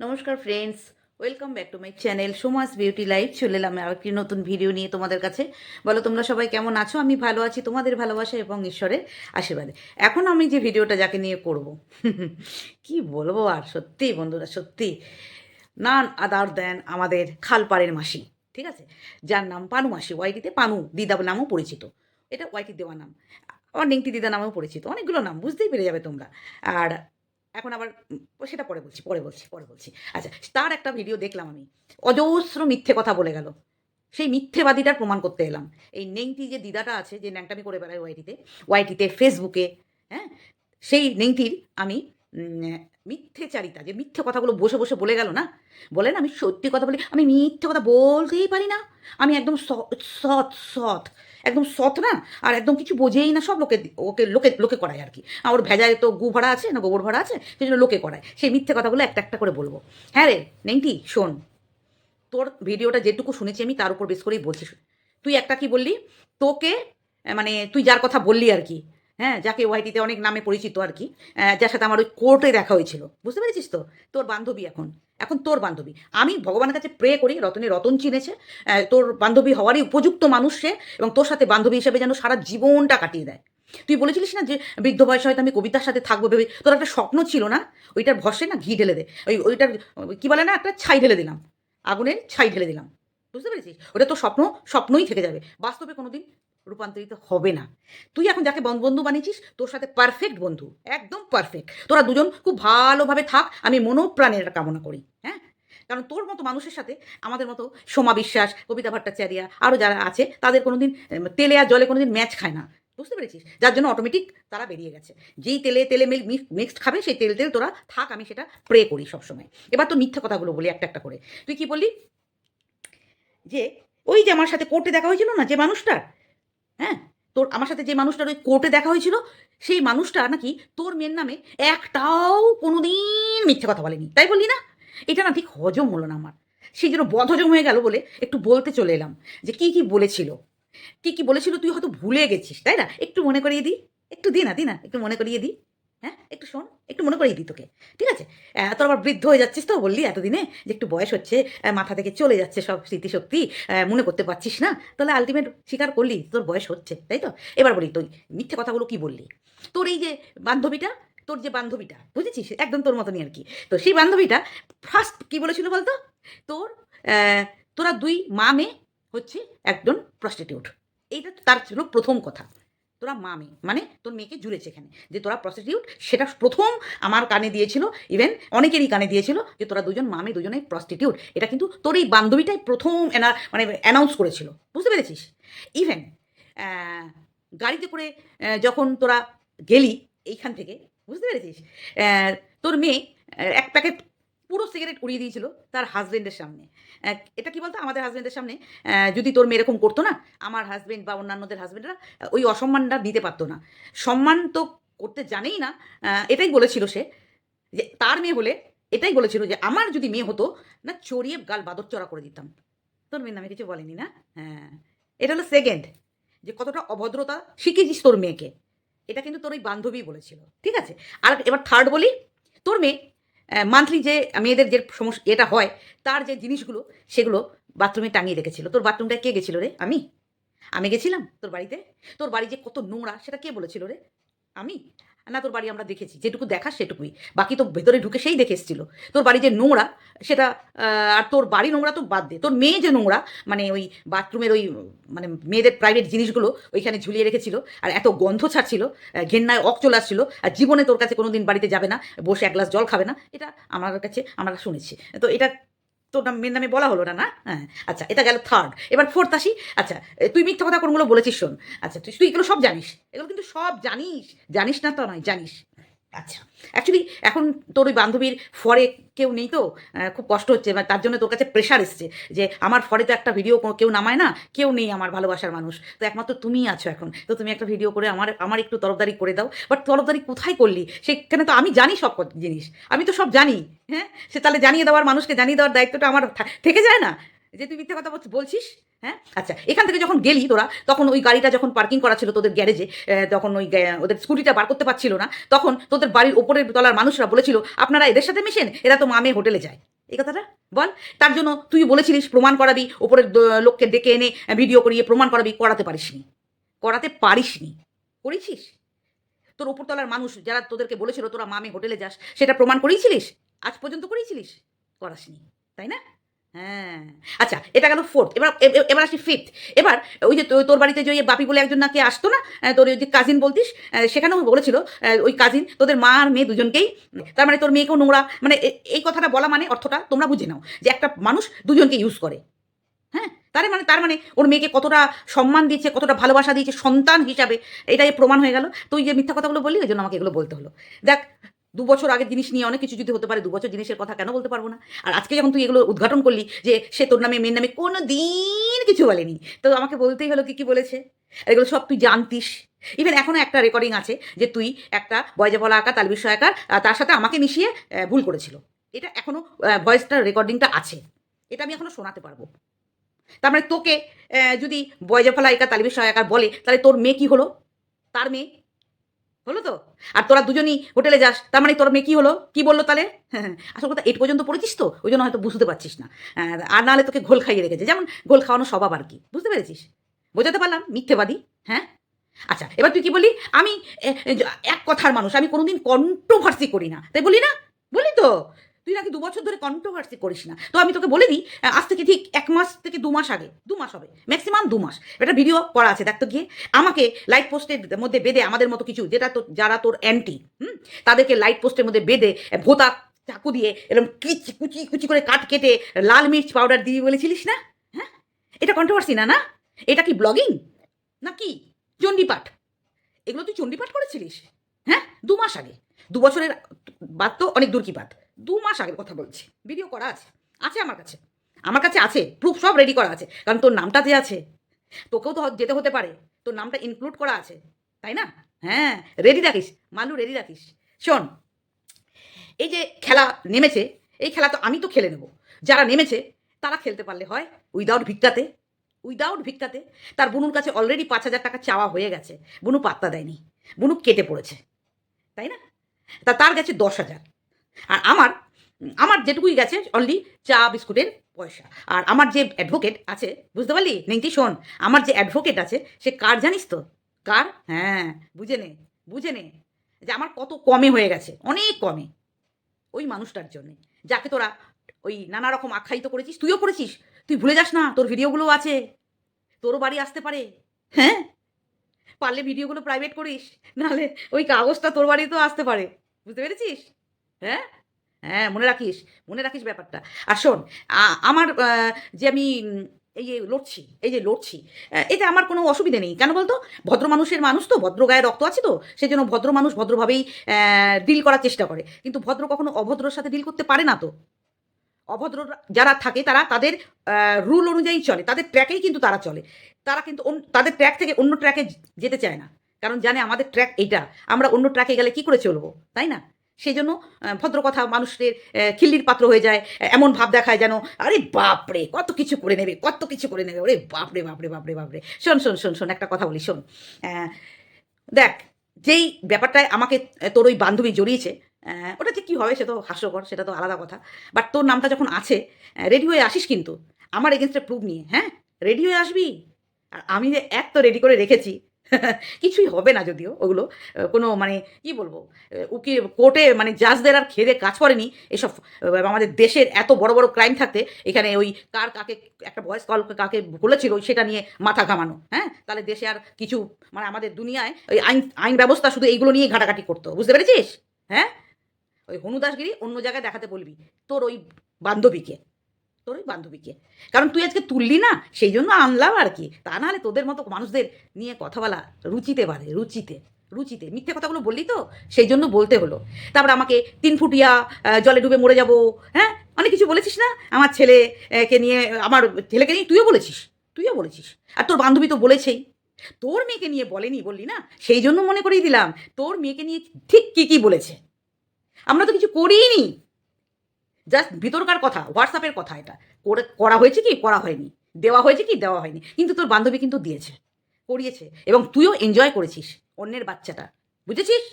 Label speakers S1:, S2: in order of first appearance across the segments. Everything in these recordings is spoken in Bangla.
S1: নমস্কার friends welcome back to my channel Soma's beauty life চলে এলাম আর একটি নতুন ভিডিও নিয়ে তোমাদের কাছে। বলো, তোমরা সবাই কেমন আছো? আমি ভালো আছি, তোমাদের ভালোবাসা এবং ঈশ্বরের আশীর্বাদে। এখন আমি যে ভিডিওটা যাকে নিয়ে করব, কি বলব আর? সত্যি বন্ধুরা, সত্যি। নান আদার দেন আমাদের খালপাড়ের মাসি, ঠিক আছে? যার নাম পানু মাসি ওয়াইটিতে পানু দিদা নামও পরিচিত। এটা ওয়াইটি দেওয়া নাম। নেংটি দিদা নামেও পরিচিত। অনেকগুলো নাম, বুঝতেই পেরে যাবে তোমরা। আর এখন আবার সেটা পরে বলছি পরে বলছি পরে বলছি। আচ্ছা তার একটা ভিডিও দেখলাম আমি। অজস্র মিথ্যে কথা বলে গেল। সেই মিথ্যেবাদীটার প্রমাণ করতে এলাম। এই নেংটি যে দিদাটা আছে, যে ন্যাংটামি করে বেড়ায় ওয়াইটিতে ওয়াইটিতে, ফেসবুকে হ্যাঁ? সেই নেংটির আমি মিথ্যেচারিতা যে মিথ্যে কথাগুলো বসে বসে বলে গেল না? বলেন আমি সত্যি কথা বলি, আমি মিথ্যে কথা বলতেই পারি না। আমি একদম সৎ সৎ, একদম সৎ না, আর একদম কিছু বোঝেই না সব লোকে, ওকে, লোকে লোকে করায় আর কি। আর ওর ভেজায় তো গু ভরা আছে না গোবর ভরা আছে, সেই জন্য লোকে করায়। সেই মিথ্যে কথাগুলো একটা একটা করে বলব। হ্যাঁ রে নেংটি শোন, তোর ভিডিওটা যেটুকু শুনেছি আমি, তার উপর বেশ করেই বলছি। তুই একটা কি বললি? তোকে মানে তুই যার কথা বললি আর কি হ্যাঁ যাকে ওয়াইটিতে অনেক নামে পরিচিত আর কি যার সাথে আমার ওই কোর্টে দেখা হয়েছিল। বুঝতে পেরেছিস তো? তোর বান্ধবী এখন। এখন তোর বান্ধবী। আমি ভগবানের কাছে প্রে করি, রতনে রতন চিনেছে তোর বান্ধবী হওয়ারই উপযুক্ত মানুষ সে এবং তোর সাথে বান্ধবী হিসেবে যেন সারা জীবনটা কাটিয়ে দেয়। তুই বলেছিলিস না যে বৃদ্ধ বয়স হয়তো আমি কবিতার সাথে থাকব ভেবে তোর একটা স্বপ্ন ছিল না? ওইটার ভসে না ঘি ঢেলে দে। ওই ওইটার, কি বলে না, একটা ছাই ঢেলে দিলাম। আগুনের ছাই ঢেলে দিলাম। বুঝতে পেরেছিস? ওটা তো স্বপ্ন, স্বপ্নই থেকে যাবে। বাস্তবে কোনোদিন রূপান্তরিত হবে না। তুই এখন যাকে বন্ধু বানিয়েছিস তোর সাথে পারফেক্ট বন্ধু একদম পারফেক্ট তোরা দুজন খুব ভালোভাবে থাক আমি মনোপ্রাণের কামনা করি হ্যাঁ? কারণ তোর মতো মানুষের সাথে আমাদের মতো সোমা বিশ্বাস কবিতা ভট্টাচার্যা আরও যারা আছে তাদের কোনোদিন উম, তেলে আর জলে কোনো দিন ম্যাচ খায় না। বুঝতে পেরেছিস? যার জন্য অটোমেটিক তারা বেরিয়ে গেছে। যেই তেলে তেলে মিল মিক্সড খাবে সেই তেল তেল তোরা থাক আমি সেটা প্রে করি সবসময়। এবার তো মিথ্যা কথাগুলো বলি একটা একটা করে। তুই কি বললি? যে ওই যে আমার সাথে কোর্টে দেখা হয়েছিল না যে মানুষটার? হ্যাঁ? তোর, আমার সাথে যে মানুষটার ওই কোর্টে দেখা হয়েছিল, সেই মানুষটা নাকি তোর মেয়ের নামে একটাও কোনোদিন মিথ্যে কথা বলেনি। তাই বললি না? এটা না ঠিক হজম হলো না আমার। সেই জন্য বদহজম হয়ে গেল বলে একটু বলতে চলে এলাম যে কি কি বলেছিল। কি কি বলেছিল তুই হয়তো ভুলে গেছিস, তাই না? একটু মনে করিয়ে দিই একটু দি না দি না, একটু মনে করিয়ে দিই হ্যাঁ? একটু শোন, একটু মনে করিয়ে দিই তোকে, ঠিক আছে? তোর আবার বৃদ্ধ হয়ে যাচ্ছিস তো বললি এতদিনে যে একটু বয়স হচ্ছে মাথা থেকে চলে যাচ্ছে সব স্মৃতিশক্তি মনে করতে পারছিস না? তাহলে আলটিমেট স্বীকার করলি তোর বয়স হচ্ছে, তাই তো? এবার বলি তুই, মিথ্যে কথাগুলো কি বললি? তোর এই যে বান্ধবীটা, তোর যে বান্ধবীটা, বুঝেছিস? একদম তোর মতনই আর কি। তো সেই বান্ধবীটা ফার্স্ট কি বলেছিল বলতো? তোর তোরা দুই মা মেয়ে হচ্ছে একজন প্রস্টিটিউট এইটা তার ছিল প্রথম কথা। তোরা মা মেয়ে মানে তোর মেয়েকে জুড়েছে এখানে। যে তোরা প্রস্টিটিউট সেটা প্রথম আমার কানে দিয়েছিল ইভেন অনেকেরই কানে দিয়েছিল যে তোরা দুজন মা মেয়ে দুজনেই প্রস্টিটিউট এটা কিন্তু তোর এই বান্ধবীটাই প্রথম এনা মানে অ্যানাউন্স করেছিল। বুঝতে পেরেছিস? ইভেন গাড়িতে করে যখন তোরা গেলি এইখান থেকে, বুঝতে পেরেছিস? তোর মেয়ে এক প্যাকেট পুরো সিগারেট উড়িয়ে দিয়েছিল তার হাজবেন্ডের সামনে। এটা কি বলতো? আমাদের হাজবেন্ডের সামনে যদি তোর মেয়ে এরকম করতো না, আমার হাজবেন্ড বা অন্যান্যদের হাজবেন্ডরা ওই অসম্মানটা দিতে পারতো না। সম্মান তো করতে জানেই না এটাই বলেছিল সে। যে তার মেয়ে হলে এটাই বলেছিল যে, আমার যদি মেয়ে হতো, না, চড়িয়ে গাল বাদর চড়া করে দিতাম। তোর মেয়ের নামে কিছু বলেনি না? হ্যাঁ। এটা হলো সেকেন্ড যে কতটা অভদ্রতা শিখেছিস তোর মেয়েকে। এটা কিন্তু তোর ওই বান্ধবী বলেছিল। ঠিক আছে? আর এবার থার্ড বলি, তোর মেয়ে মান্থলি যে মেয়েদের যে সমস্যা এটা হয়, তার যে জিনিসগুলো, সেগুলো বাথরুমে টাঙিয়ে রেখেছিল। তোর বাথরুমটা কে গেছিল রে? আমি। আমি গেছিলাম তোর বাড়িতে? তোর বাড়ি যে কত নোংরা, সেটা কে বলেছিল রে? আমি। না, তোর বাড়ি আমরা দেখেছি, যেটুকু দেখা সেটুকুই। বাকি তো ভেতরে ঢুকে সেই দেখে এসেছিল। তোর বাড়ি যে নোংরা, সেটা আর তোর বাড়ি নোংরা তো বাদ দে। তোর মেয়ে যে নোংরা মানে ওই বাথরুমের ওই মানে মেয়েদের প্রাইভেট জিনিসগুলো ওইখানে ঝুলিয়ে রেখেছিল, আর এত গন্ধ ছাড়ছিল ঘেন্নায় অক চলে আসছিল, আর জীবনে তোর কাছে কোনোদিন বাড়িতে যাবে না, বসে এক গ্লাস জল খাবে না, এটা আমার কাছে, আমরা শুনেছি। তো এটা তোর নাম মেন নামে বলা হলো না না? হ্যাঁ। আচ্ছা এটা গেল থার্ড এবার ফোর্থ আসি। আচ্ছা তুই মিথ্যা কথা কোনগুলো বলেছিস শোন। আচ্ছা তুই তুই এগুলো সব জানিস। এগুলো কিন্তু সব জানিস। জানিস না তো নয়, জানিস। আচ্ছা। অ্যাকচুয়ালি এখন তোর ওই বান্ধবীর ফরে কেউ নেই তো? খুব কষ্ট হচ্ছে। মানে তার জন্য তোর কাছে প্রেশার এসছে যে আমার ফরে তো একটা ভিডিও কেউ নামায় না? কেউ নেই আমার ভালোবাসার মানুষ। তো একমাত্র তুমিই আছো এখন। তো তুমি একটা ভিডিও করে আমার আমার একটু তরফদারি করে দাও। বাট তরফদারি কোথায় করলি? সেখানে তো আমি জানি সব জিনিস। আমি তো সব জানি হ্যাঁ? সে তাহলে জানিয়ে দেওয়ার, মানুষকে জানিয়ে দেওয়ার দায়িত্বটা আমার থেকে যায় না? যে তুই মিথ্যে কথা বলছিস? হ্যাঁ? আচ্ছা এখান থেকে যখন গেলি তোরা, তখন ওই গাড়িটা যখন পার্কিং করা ছিল তোদের গ্যারেজে তখন ওই ওদের স্কুটিটা বার করতে পারছিল না, তখন তোদের বাড়ির ওপরের তলার মানুষরা বলেছিল, আপনারা এদের সাথে মিশেন, এরা তো মামে হোটেলে যায়। এই কথাটা? বল। তার জন্য তুই বলেছিলিস, প্রমাণ করাবি, ওপরের লোককে ডেকে এনে ভিডিও করিয়ে প্রমাণ করাবি, করাতে পারিসনি। করাতে পারিসনি। করেছিস? তোর উপরতলার মানুষ যারা তোদেরকে বলেছিল তোরা মামে হোটেলে যাস, সেটা প্রমাণ করিয়েছিলিস আজ পর্যন্ত করিয়েছিলিস করাসনি, তাই না? হ্যাঁ। আচ্ছা এটা গেল ফোর্থ এবার এবার আসি ফিফথ এবার ওই যে তোর বাড়িতে যে বাপি বলে একজন নাকি আসতো না তোর ওই যে কাজিন বলতিস সেখানেও বলেছিল ওই কাজিন তোদের মা আর মেয়ে দুজনকেই, তার মানে তোর মেয়েকেও নোংরা মানে এই কথাটা বলা মানে অর্থটা তোমরা বুঝে নাও যে একটা মানুষ দুজনকে ইউজ করে। হ্যাঁ? তার মানে তার মানে ওর মেয়েকে কতটা সম্মান দিয়েছে, কতটা ভালোবাসা দিয়েছে সন্তান হিসাবে, এটাই প্রমাণ হয়ে গেল। তুই যে মিথ্যা কথাগুলো বললি, ওই জন্য আমাকে এগুলো বলতে হলো। দেখ দু বছর আগে জিনিস নিয়ে অনেক কিছু যদি হতে পারে, দু বছর জিনিসের কথা কেন বলতে পারব না? আর আজকে যখন তুই এগুলো উদ্ঘাটন করলি যে সে তোর নামে, মেয়ের নামে কোনো দিন কিছু বলেনি। তো আমাকে বলতেই হলো কি কি বলেছে? এগুলো সব তুই জানতিস। ইভেন এখনও একটা রেকর্ডিং আছে যে তুই একটা বয়জে বলা আঁকা তাল বিষয় আঁকা তার সাথে আমাকে মিশিয়ে ভুল করেছিল। এটা এখনও ভয়েসটা রেকর্ডিংটা আছে। এটা আমি এখনও শোনাতে পারব। তার মানে তোকে যদি বয়জে ফলা একা তালিবের সহায়কার বলে, তাহলে তোর মেয়ে কি হলো? তার মেয়ে হলো তো? আর তোরা দুজনই হোটেলে যাস, তার মানে তোর মেয়ে কী হলো? কী বলল তাহলে আসল কথা এট পর্যন্ত পড়েছিস তো? ওই জন্য হয়তো বুঝতে পারছিস না। আর নাহলে তোকে ঘোল খাইয়ে রেখেছে। যেমন ঘোল খাওয়ানো স্বভাব আর কি। বুঝতে পেরেছিস? বোঝাতে পারলাম? মিথ্যেবাদী? হ্যাঁ? আচ্ছা এবার তুই কি বলি আমি এক কথার মানুষ। আমি কোনোদিন কন্ট্রোভার্সি করি না। তাই বলি না? বলি তো। তুই নাকি দু বছর ধরে কন্ট্রোভার্সি করিস না। তো আমি তোকে বলে দিই আজ থেকে ঠিক এক মাস থেকে দু মাস আগে, দু মাস হবে ম্যাক্সিমাম দু মাস। এটা ভিডিও করা আছে, দেখ তো গিয়ে। আমাকে লাইট পোস্টের মধ্যে বেঁধে, আমাদের মতো কিছু, যেটা তো যারা তোর অ্যান্টি হুম? তাদেরকে লাইট পোস্টের মধ্যে বেঁধে ভোতা, চাকু দিয়ে এরকম কিচ, কুচি কুচি করে কাট কেটে লাল মির্চ পাউডার দিয়ে বলেছিলিস না? হ্যাঁ? এটা কন্ট্রোভার্সি না না? এটা কি ব্লগিং না কি? চণ্ডীপাঠ। এগুলো তুই চণ্ডীপাঠ করেছিলিস? হ্যাঁ? দু মাস আগে। দু বছরের বাদ তো অনেক দূর কি বাদ। দু মাস আগের কথা বলছি ভিডিও করা আছে আছে আমার কাছে আমার কাছে আছে প্রুফ সব রেডি করা আছে, কারণ তোর নামটা যে আছে, তোকেও তো যেতে হতে পারে, তোর নামটা ইনক্লুড করা আছে, তাই না? হ্যাঁ রেডি রাখিস, মালু রেডি রাখিস। শোন, এই যে খেলা নেমেছে, এই খেলা তো আমি তো খেলে নেব। যারা নেমেছে, তারা খেলতে পারলে হয় উইদাউট ভিক্ষাতে উইদাউট ভিক্ষাতে, তার বুনুর কাছে অলরেডি পাঁচ হাজার টাকা চাওয়া হয়ে গেছে, বুনু পাত্তা দেয়নি, বুনু কেটে পড়েছে, তাই না? তা তার গেছে দশ হাজার। আর আমার আমার যেটুকুই গেছে অনলি চা, বিস্কুটের পয়সা। আর আমার যে অ্যাডভোকেট আছে, বুঝতে পারলি? নেংটি শোন, আমার যে অ্যাডভোকেট আছে, সে কার জানিস তো? কার? হ্যাঁ বুঝে নে বুঝে নে যে আমার কত কমে হয়ে গেছে, অনেক কমে। ওই মানুষটার জন্যে। যাকে তোরা ওই নানা রকম আখ্যায়িত করেছিস, তুইও করেছিস? তুই ভুলে যাস না, তোর ভিডিওগুলো আছে। তোরও বাড়ি আসতে পারে। হ্যাঁ? পারলে ভিডিওগুলো প্রাইভেট করিস, নাহলে ওই কাগজটা তোর বাড়িতেও আসতে পারে। বুঝতে পেরেছিস? হ্যাঁ? হ্যাঁ মনে রাখিস মনে রাখিস ব্যাপারটা। আর শোন আমার যে আমি এই যে লড়ছি, এই যে লড়ছি এতে আমার কোনো অসুবিধে নেই। কেন বলতো? ভদ্র মানুষের মানুষ তো, ভদ্র গায়ে রক্ত আছে তো সেই জন্য ভদ্র মানুষ ভদ্রভাবেই ডিল করার চেষ্টা করে। কিন্তু ভদ্র কখনো অভদ্রর সাথে ডিল করতে পারে না তো। অভদ্র যারা থাকে, তারা তাদের রুল অনুযায়ী চলে। তাদের ট্র্যাকেই কিন্তু তারা চলে। তারা কিন্তু তাদের ট্র্যাক থেকে অন্য ট্র্যাকে যেতে চায় না। কারণ জানে আমাদের ট্র্যাক এইটা আমরা অন্য ট্র্যাকে গেলে কি করে চলবো? তাই না? সেই জন্য ভদ্র কথা মানুষের খিল্লির পাত্র হয়ে যায়, এমন ভাব দেখায় যেন, আরে বাপরে, কত কিছু করে নেবে, কত কিছু করে নেবে, ওরে বাপরে বাপরে বাপরে বাপরে। শোন শোন শোন শোন, একটা কথা বলি, শোন দেখ, যেই ব্যাপারটায় আমাকে তোর ওই বান্ধবী জড়িয়েছে ওটা যে কী হবে সে তো হাস্যকর, সেটা তো আলাদা কথা। বাট তোর নামটা যখন আছে রেডি হয়ে আসিস কিন্তু, আমার এগেনস্টে প্রুফ নিয়ে হ্যাঁ? রেডি হয়ে আসবি? আর আমি যে এক তো রেডি করে রেখেছি কিছুই হবে না যদিও ওগুলো। কোনো মানে কি বলব উকি কোর্টে মানে জাজদের আর খেদে কাজ করেনি এসব আমাদের দেশের এত বড় বড় ক্রাইম থাকতে, এখানে ওই কার কাকে, একটা ভয়েস কল কাকে বলেছিল সেটা নিয়ে মাথা ঘামানো হ্যাঁ? তাহলে দেশে আর কিছু মানে আমাদের দুনিয়ায় ওই আইন আইন ব্যবস্থা শুধু এইগুলো নিয়ে ঘাটাঘাটি করতো, বুঝতে পেরেছিস? হ্যাঁ? ওই হনুদাসগিরি অন্য জায়গায় দেখাতে বলবি, তোর ওই বান্ধবীকে। তোর ওই বান্ধবীকে। কারণ তুই আজকে তুললি না সেই জন্য আনলাম আর কি। তা নাহলে তোদের মতো মানুষদের নিয়ে কথা বলা রুচিতে পারে রুচিতে রুচিতে। মিথ্যে কথাগুলো বললি তো? সেই জন্য বলতে হলো। তারপর আমাকে তিন ফুটিয়া জলে ডুবে মরে যাব হ্যাঁ? অনেক কিছু বলেছিস না? আমার ছেলে আহ, নিয়ে আমার ছেলেকে নিয়ে তুইও বলেছিস তুইও বলেছিস। আর তোর বান্ধবী তো বলেছেই। তোর মেয়েকে নিয়ে বলেনি বললি না? সেই জন্য মনে করিয়ে দিলাম তোর মেয়েকে নিয়ে ঠিক কী কী বলেছে? আমরা তো কিছু করিনি জাস্ট ভিতরকার কথা হোয়াটসঅ্যাপের কথা এটা। করে, করা হয়েছে কি? করা হয়নি। দেওয়া হয়েছে কি? দেওয়া হয়নি। কিন্তু তোর বান্ধবী কিন্তু দিয়েছে, করিয়েছে। এবং তুইও এনজয় করেছিস, অন্যের বাচ্চাটা। বুঝেছিস?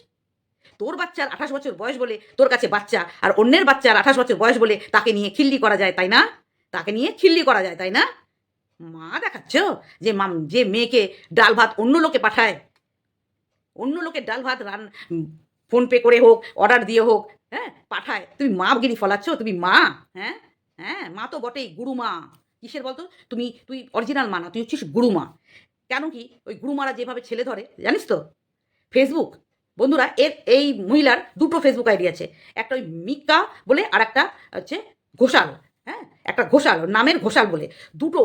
S1: তোর বাচ্চার আঠাশ বছর বয়স বলে তোর কাছে বাচ্চা, আর অন্যের বাচ্চার আঠাশ বছর বয়স বলে তাকে নিয়ে খিল্লি করা যায়, তাই না? তাকে নিয়ে খিল্লি করা যায়, তাই না? মা দেখাচ্ছ যে মাম, যে মেয়েকে ডাল ভাত অন্য লোকে পাঠায়। অন্য লোকে ডাল ভাত রান ফোনপে করে হোক অর্ডার দিয়ে হোক হ্যাঁ পাঠায়। তুমি মা গিরি ফলাচ্ছ, তুমি মা হ্যাঁ হ্যাঁ মা তো বটেই, গুরু মা। কিসের বলতো? তুমি, তুই অরিজিনাল মা না, তুই হচ্ছিস গুরু মা। কেন কি ওই গুরুমারা যেভাবে ছেলে ধরে, জানিস তো? ফেসবুক বন্ধুরা, এর এই মহিলার দুটো ফেসবুক আইডি আছে। একটা ওই মিকা বলে, আর একটা হচ্ছে ঘোষাল হ্যাঁ একটা ঘোষাল নামের ঘোষাল বলে। দুটো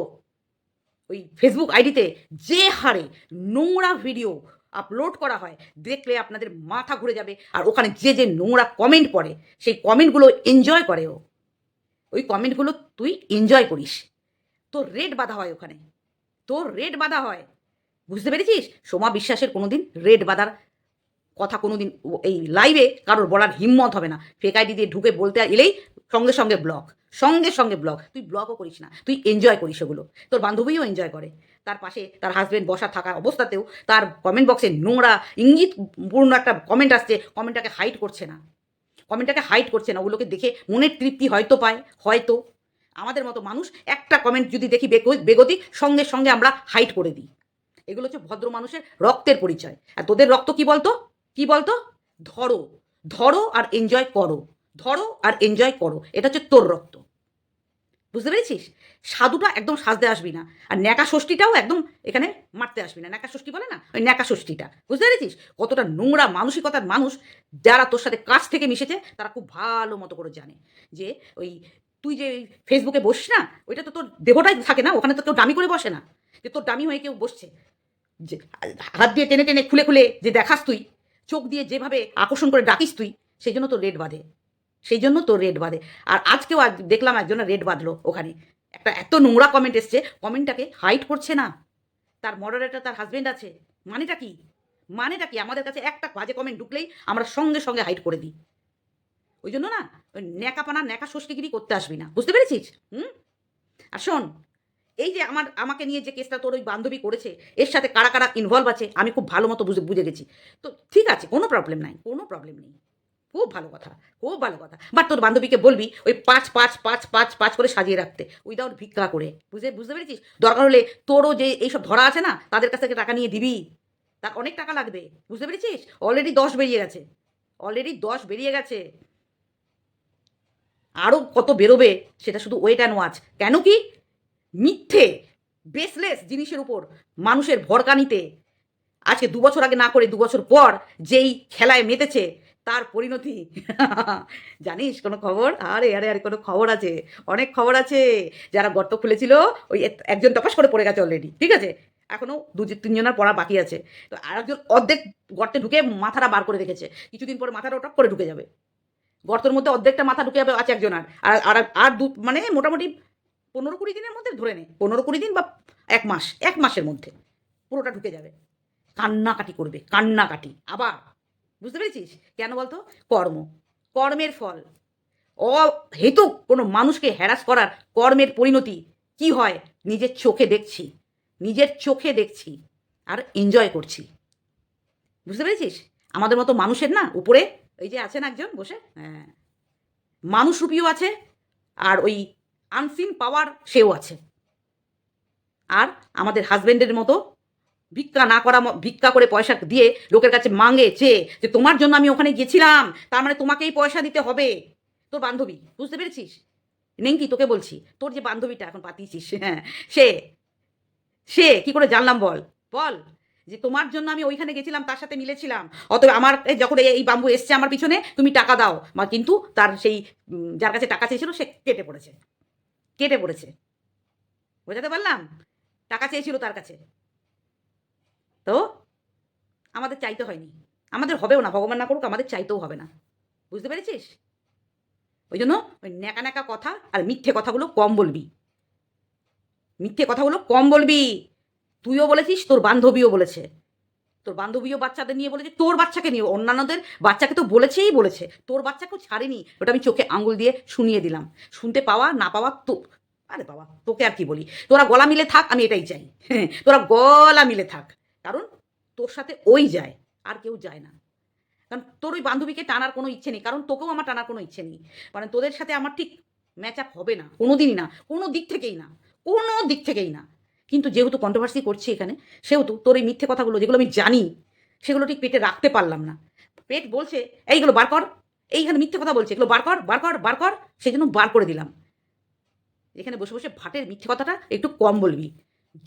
S1: ওই ফেসবুক আইডিতে যে হারে নোংরা ভিডিও আপলোড করা হয়, দেখলে আপনাদের মাথা ঘুরে যাবে। আর ওখানে যে যে নোংরা কমেন্ট পড়ে, সেই কমেন্টগুলো এনজয় করে ও। ওই কমেন্টগুলো তুই এনজয় করিস। তোর রেট বাঁধা হয় ওখানে। তোর রেট বাঁধা হয়। বুঝতে পেরেছিস? সোমা বিশ্বাসের কোনোদিন রেট বাঁধার কথা কোনোদিন ও- এই লাইভে কারোর বলার হিম্মত হবে না। ফেক আইডি দিয়ে ঢুকে বলতে এলেই সঙ্গে সঙ্গে ব্লক সঙ্গে সঙ্গে ব্লগ তুই ব্লগও করিস না, তুই এনজয় করিস ওগুলো। তোর বান্ধবীও এনজয় করে। তার পাশে তার হাজব্যান্ড বসা থাকা অবস্থাতেও তার কমেন্ট বক্সে নোংরা, ইঙ্গিতপূর্ণ একটা কমেন্ট আসছে কমেন্টটাকে হাইড করছে না। কমেন্টটাকে হাইড করছে না, ওগুলোকে দেখে মনের তৃপ্তি হয়তো পায়, হয়তো। আমাদের মতো মানুষ একটা কমেন্ট যদি দেখি বেগ- বেগতি সঙ্গে সঙ্গে আমরা হাইট করে দিই। এগুলো হচ্ছে ভদ্র মানুষের রক্তের পরিচয়। আর তোদের রক্ত কি বলতো? কি বলতো? ধরো। ধরো আর এনজয় করো। ধরো আর এনজয় করো। এটা হচ্ছে তোর রক্ত। বুঝতে পেরেছিস? সাধুটা একদম সাজতে আসবি না। আর ন্যাকা ষষ্ঠীটাও একদম এখানে মারতে আসবি না। ন্যাকা ষষ্ঠী বলে না? ওই ন্যাকা ষষ্ঠীটা। বুঝতে পেরেছিস? কতটা নোংরা মানসিকতার মানুষ যারা তোর সাথে কাছ থেকে মিশেছে, তারা খুব ভালো মতো করে জানে যে ওই তুই যে ফেসবুকে বসিস না, ওইটা তো তোর দেহটাই থাকে না, ওখানে তো কেউ দামি করে বসে না। যে তোর দামি হয়ে কেউ বসছে। যে হাত দিয়ে টেনে টেনে খুলে খুলে যে দেখাস তুই, চোখ দিয়ে যেভাবে আকর্ষণ করে ডাকিস তুই, সেই জন্য তোর রেড বাঁধে। সেই জন্য তোর রেড বাঁধে। আর আজকেও আজ দেখলাম একজনের রেড বাঁধলো ওখানে। একটা এত নোংরা কমেন্ট এসছে কমেন্টটাকে হাইট করছে না। তার মডারেটার তার হাজবেন্ড আছে। মানেটা কি? মানেটা কি? আমাদের কাছে একটা বাজে কমেন্ট ঢুকলেই আমরা সঙ্গে সঙ্গে হাইট করে দিই। ওই জন্য না, ওই ন্যাকাপানা, ন্যাকা ষষ্ঠীগিরি করতে আসবি না। বুঝতে পেরেছিস? হুম? আর শোন, এই যে আমার, আমাকে নিয়ে যে কেসটা তোর ওই বান্ধবী করেছে, এর সাথে কারা কারা ইনভলভ আছে, আমি খুব ভালো মতো বুঝে বুঝে গেছি। তো ঠিক আছে, কোনো প্রবলেম নাই, কোনো প্রবলেম নেই। খুব ভালো কথা, খুব ভালো কথা। বাট তোর বান্ধবীকে বলবি ওই পাঁচ পাঁচ পাঁচ পাঁচ পাঁচ করে সাজিয়ে রাখতে উইদাউট ভিক্ষা করে। বুঝে, বুঝতে পেরেছিস? দরকার হলে তোরও যে এইসব ধরা আছে না, তাদের কাছ থেকে টাকা নিয়ে দিবি। তার অনেক টাকা লাগবে, বুঝতে পেরেছিস? অলরেডি দশ বেরিয়ে গেছে। অলরেডি দশ বেরিয়ে গেছে। আরও কত বেরোবে, সেটা শুধু ওয়েট অ্যান্ড ওয়াচ কেন কি? মিথ্যে বেসলেস জিনিসের উপর, মানুষের ভরকানিতে আজকে দু বছর আগে না করে দু বছর পর, যেই খেলায় মেতেছে তার পরিণতি। জানিস কোনো খবর? আরে আরে আরে, কোনো খবর আছে? অনেক খবর আছে। যারা গর্ত খুলেছিল, ওই একজন টপাস করে পড়ে গেছে অলরেডি ঠিক আছে? এখনও দু তিনজনের পড়া বাকি আছে। তো আর একজন অর্ধেক গর্তে ঢুকে মাথাটা বার করে রেখেছে। কিছুদিন পরে মাথাটা ওটা করে ঢুকে যাবে। গর্তের মধ্যে অর্ধেকটা মাথা ঢুকে যাবে, আছে একজন আর আর আর দু মানে মোটামুটি পনেরো কুড়ি দিনের মধ্যে ধরে নে। পনেরো কুড়ি দিন বা এক মাস, এক মাসের মধ্যে। পুরোটা ঢুকে যাবে। কান্নাকাটি করবে, কান্নাকাটি। আবার বুঝতে পেরেছিস? কেন বলতো? কর্ম। কর্মের ফল। অহেতু কোনো মানুষকে হ্যারাস করার কর্মের পরিণতি কি হয়? নিজের চোখে দেখছি। নিজের চোখে দেখছি আর এনজয় করছি। বুঝতে পেরেছিস? আমাদের মতো মানুষের না, উপরে ওই যে আছেন একজন বসে হ্যাঁ মানুষরূপীও আছে আর ওই আনসিন পাওয়ার সেও আছে। আর আমাদের হাজবেন্ডের মতো ভিক্ষা না করা ভিক্ষা করে পয়সা দিয়ে লোকের কাছে মাঙে চেয়ে যে তোমার জন্য আমি ওখানে গেছিলাম তার মানে তোমাকেই পয়সা দিতে হবে। তোর বান্ধবী, বুঝতে পেরেছিস? নেংকি তোকে বলছি, তোর যে বান্ধবীটা এখন পাতিয়েছিস হ্যাঁ সে সে, কি করে জানলাম বল? বল যে তোমার জন্য আমি ওইখানে গেছিলাম, তার সাথে মিলেছিলাম। অতএব আমার যখন এই বাম্বু এসছে আমার পিছনে, তুমি টাকা দাও। মা, কিন্তু তার সেই যার কাছে টাকা চেয়েছিল, সে কেটে পড়েছে। কেটে পড়েছে। বোঝাতে পারলাম? টাকা চেয়েছিল তার কাছে। তো আমাদের চাইতে হয়নি। আমাদের হবেও না, ভগবান না করুক, আমাদের চাইতেও হবে না। বুঝতে পেরেছিস? ওই জন্য ওই ন্যাকা ন্যাকা কথা আর মিথ্যে কথাগুলো কম বলবি। মিথ্যে কথাগুলো কম বলবি। তুইও বলেছিস, তোর বান্ধবীও বলেছে। তোর বান্ধবীও বাচ্চাদের নিয়ে বলেছে, তোর বাচ্চাকে নিয়ে। অন্যান্যদের বাচ্চাকে তো বলেছেই বলেছে। তোর বাচ্চাকেও ছাড়েনি। ওটা আমি চোখে আঙুল দিয়ে শুনিয়ে দিলাম। শুনতে পাওয়া, না পাওয়া তো আরে বাবা, তোকে আর কি বলি? তোরা গলা মিলে থাক, আমি এটাই চাই। তোরা গলা মিলে থাক। কারণ তোর সাথে ওই যায়, আর কেউ যায় না। কারণ তোর ওই বান্ধবীকে টানার কোনো ইচ্ছে নেই, কারণ তোকেও আমার টানার কোনো ইচ্ছে নেই। মানে তোদের সাথে আমার ঠিক ম্যাচ আপ হবে না কোনো দিনই না, কোনো দিক থেকেই না, কোনো দিক থেকেই না। কিন্তু যেহেতু কন্ট্রোভার্সি করছি এখানে, সেহেতু তোর এই মিথ্যে কথাগুলো যেগুলো আমি জানি, সেগুলো ঠিক পেটে রাখতে পারলাম না। পেট বলছে, এইগুলো বার কর, এইখানে মিথ্যে কথা বলছে, এগুলো বার কর বার কর বার কর সেই জন্য বার করে দিলাম। এখানে বসে বসে ভাটের মিথ্যে কথাটা একটু কম বলবি।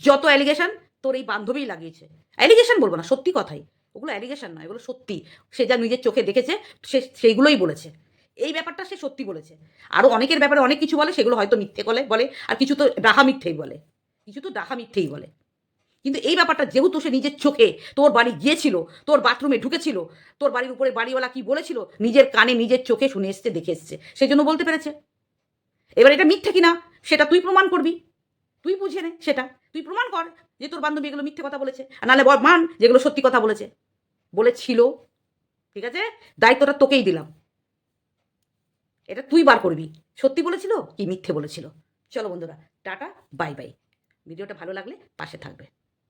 S1: যত অ্যালিগেশন তোর এই বান্ধবীই লাগিয়েছে। অ্যালিগেশন বলব না, সত্যি কথাই। ওগুলো অ্যালিগেশন নয়, এগুলো সত্যি। সে যা নিজের চোখে দেখেছে, সে সেইগুলোই বলেছে। এই ব্যাপারটা সে সত্যি বলেছে। আরও অনেকের ব্যাপারে অনেক কিছু বলে, সেগুলো হয়তো মিথ্যে বলে বলে, আর কিছু তো ডাহা মিথ্যেই বলে। কিছু তো ডাহা মিথ্যেই বলে। কিন্তু এই ব্যাপারটা যেহেতু সে নিজের চোখে, তোর বাড়ি গিয়েছিল, তোর বাথরুমে ঢুকেছিল, তোর বাড়ির উপরে বাড়িওয়ালা কি বলেছিল, নিজের কানে, নিজের চোখে শুনে এসছে, দেখে এসছে। সেই জন্য বলতে পেরেছে। এবার এটা মিথ্যে কিনা, সেটা তুই প্রমাণ করবি। তুই বুঝে নে সেটা। তুই প্রমাণ কর যে তোর বান্ধবী এগুলো মিথ্যে কথা বলেছে, আর নাহলে মান যেগুলো সত্যি কথা বলেছে, বলেছিল, ঠিক আছে? দায়িত্বটা তোকেই দিলাম। এটা তুই বার করবি। সত্যি বলেছিল কি মিথ্যে বলেছিল? চলো বন্ধুরা, টাটা, বাই বাই। ভিডিওটা ভালো লাগলে পাশে থাকবে।